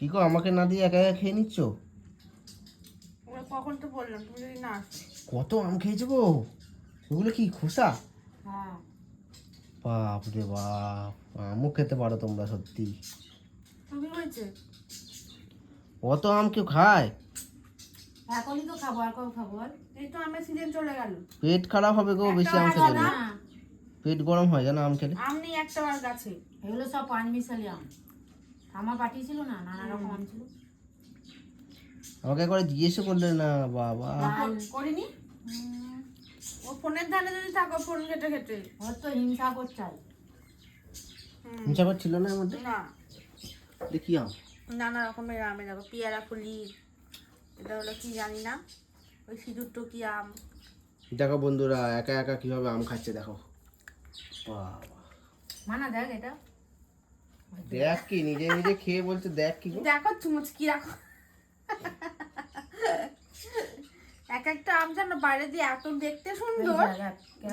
কি গো আমাকে না দিয়ে একা একা খেয়ে নিচ্ছ? কখন তো বললাম তুমি যদি না কত আম খেয়েছো গো? ওগুলো কি খোসা? হ্যাঁ। বাপ রে বাপ আমও খেতে পারো তোমরা সত্যি। অত আম কেউ খায়? এখনই তো খাব আর কবে খাব এই তো আমের সিজন চলে গেল। পেট খারাপ হবে গো বেশি আম না পেট গরম হয় জানো আম খেলে? আম নেই একটা বার গাছে। এগুলো সব পাঁচ মিশালি আম। আমার পাঠিয়েছিল না নানা রকম আম ছিল আমাকে একবার জিজ্ঞেসও করলে না বাবা। ফোন করিনি। ও ফোনের ধারে যদি থাকো ফোন কেটে ঘেটে। ওর তো হিংসা করছে হুম। হিংসা ছিল না এর মধ্যে না। দেখি আম। নানা রকমের আমে দেখো পেয়ারা ফুলি। এটা হলো কি জানি না ওই সিঁদুর টুকি আম। দেখো বন্ধুরা একা একা কীভাবে আম খাচ্ছে দেখো। বাবা। মানা দেখ এটা। দেখ কি নিজে নিজে খেয়ে বলছে দেখ কি দেখো চুমচ কি রাখো। এক একটা আম জানো বাইরে দিয়ে এত দেখতে সুন্দর।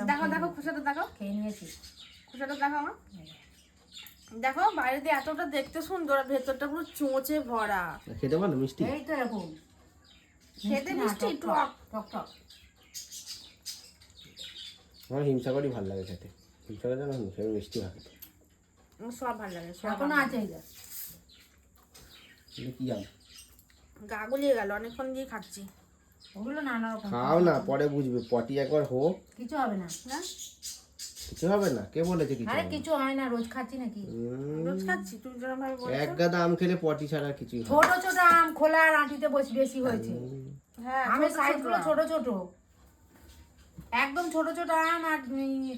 দেখ, দেখো খোসাটা দেখো। খেয়ে নিয়েছি। খোসাটা দেখো আমার। দেখো বাইরে দিয়ে এতটা দেখতে সুন্দর আর ভেতরটা পুরো চোঁচে ভরা। খেতে পারো মিষ্টি? এই তো এরকম। খেতে মিষ্টি টক টক। টক আমার হিমসাগরই ভালো লাগে খেতে। হিমসাগর জানো হিমসাগর মিষ্টি ভালো সব ভালো লাগে এখনও আছে কি আম গা গুলিয়ে গেল অনেকক্ষণ দিয়ে খাচ্ছি ওগুলো নানা রকম খাও না পরে বুঝবে পটি একবার হোক। কিছু হবে না না? কিছু হবে না কে বলেছে কিছু আরে কিছু হয় না রোজ খাচ্ছি নাকি? উম, রোজ খাচ্ছি তুমি যেরকম ভাবে বলছো। এক গাদা আম খেলে পটি ছাড়া কিছুই হবে ছোট ছোট আম খোলা আর আঁটিতে বেশি বেশি হয়েছে। হ্যাঁ আমের ছোট সাইজ ছোটগুলো ছোট ছোট। একদম ছোট ছোট আম আর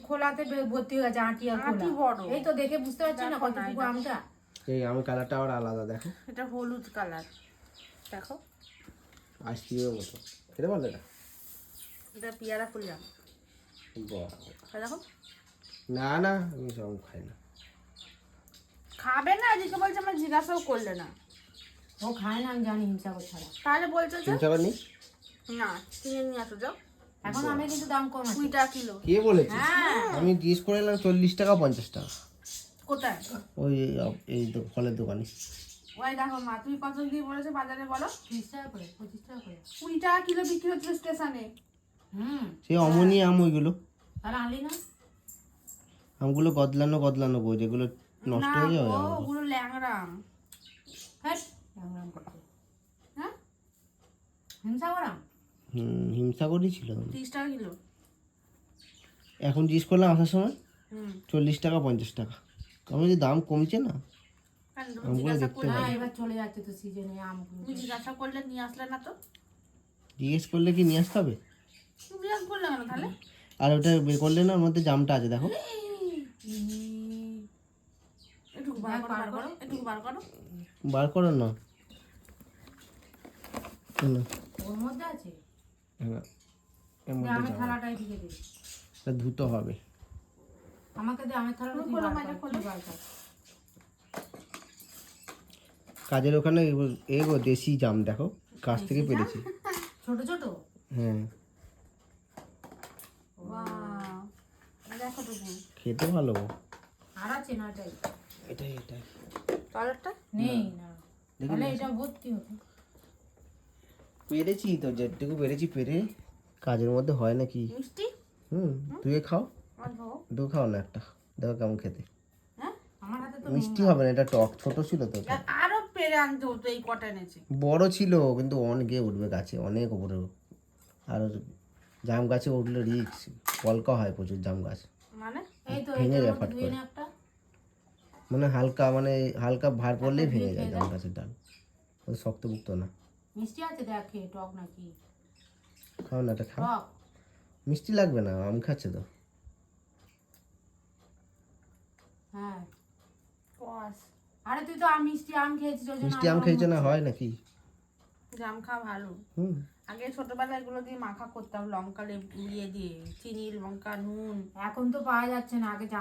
খোলাতে ভর্তি হয়ে গেছে আঁটি আর খোলা। বড়। এই তো দেখে বুঝতে পারছি না কতটুকু আমটা? এই আমের কালারটা আবার আলাদা দেখো। এটা হলুদ কালার। দেখো। আইসক্রিমের মতো। খেতে পারলে না এটা পেয়ারা ফুলি আম দেখো। না না আমি সব খাই না। খাবে না এদিকে বলছে আমার জিজ্ঞাসাও করলে না। ও খায় না আমি জানি হিংসাগর ছাড়া তাহলে বলছো যে হিমসাগর নেই না কিনে নিয়ে আসো যাও। এখন আমি কিন্তু দাম কম কুড়ি টাকা কিলো। কে বলেছে? হ্যাঁ। আমি জিজ্ঞেস করে এলাম চল্লিশ টাকা পঞ্চাশ টাকা। কোথায়? ওই এই- এই তো ফলের দোকানে। ওই দেখো মা তুমি কত দিয়ে বলেছ বাজারে বলো? ত্রিশ টাকা করে পঁচিশ টাকা করে। কুড়ি টাকা কিলো বিক্রি হচ্ছে স্টেশনে। হুম। সেই অমনি আম ওইগুলো। তাহলে আনলি না আমগুলো গদলানো গদলানো গো যেগুলো নষ্ট হয়ে যাবে ওগুলো ল্যাংড়া আম। হ্যাঁ করতে। হ্যাঁ? হিংসাগর আম? হুম হিমসাগরই ছিল। তিরিশ টাকা কিলো? এখন জিজ্ঞেস করলাম আসার সময় চল্লিশ টাকা পঞ্চাশ টাকা। আমি যে দাম কমছে না আমগুলো দেখতে করলে। এবার চলে যাচ্ছে তো সিজনে আমগুলো। জিজ্ঞাসা করলে নিয়ে আসলে না তো? জিজ্ঞেস করলে কি নিয়ে আসতে হবে? জিজ্ঞাসা তাহলে? আর ওটা বের করলে না ওর মধ্যে জামটা আছে দেখো। একটু বার করো বার করো একটু বার করো। বার করো না না, ওর মধ্যে আছে? এর মধ্যে থালাটাই ধুতে হবে। আমাকে দে আমের থালাটা তুই মাঝে কর, খোলো। তুই বার কর। কাজের ওখানে এগো- এগো দেশি জাম দেখো গাছ থেকে পেরেছি। ছোট ছোট? হ্যাঁ। খেতে ভালো। আর আছে না এটাই? এটাই এটাই। কালারটা? নেই না। তাহলে এটা ভর্তি হতো পেরেছি তো যেটুকু পেরেছি পেরে কাজের মধ্যে হয় নাকি? মিষ্টি? হুম তুই খাও। তুই খাও। না একটা দেখো কেমন খেতে। হ্যাঁ? মিষ্টি হবে না এটা টক ছোট ছিল তো আরও পেরে আনতে হতো এই কটা এনেছে। বড় ছিল কিন্তু অনেক উঠবে গাছে অনেক উপরে। আর জাম গাছে উঠলে রিক্স পলকা হয় প্রচুর জাম গাছ। মানে? এই তো ভেঙে যায় ফাট করে। মানে হালকা মানে হালকা ভার পড়লেই ভেঙে যায় জাম গাছের ডাল। ওই শক্তপুক্ত না। মিষ্টি আছে দেখ টক নাকি? খাও না এটা খাও। টক। মিষ্টি লাগবে না আম খাচ্ছে তো। হ্যাঁ। কস। আরে তুই তো আম মিষ্টি আম খেয়েছিস ওই জন্য মিষ্টি আম খেয়েছে না হয় নাকি? জাম খাওয়া ভালো। হুম। আগে ছোটবেলায় এগুলো দিয়ে মাখা করতাম লঙ্কা লেবু দিয়ে দিয়ে চিনি লঙ্কা নুন। এখন তো পাওয়া যাচ্ছে না আগে জাম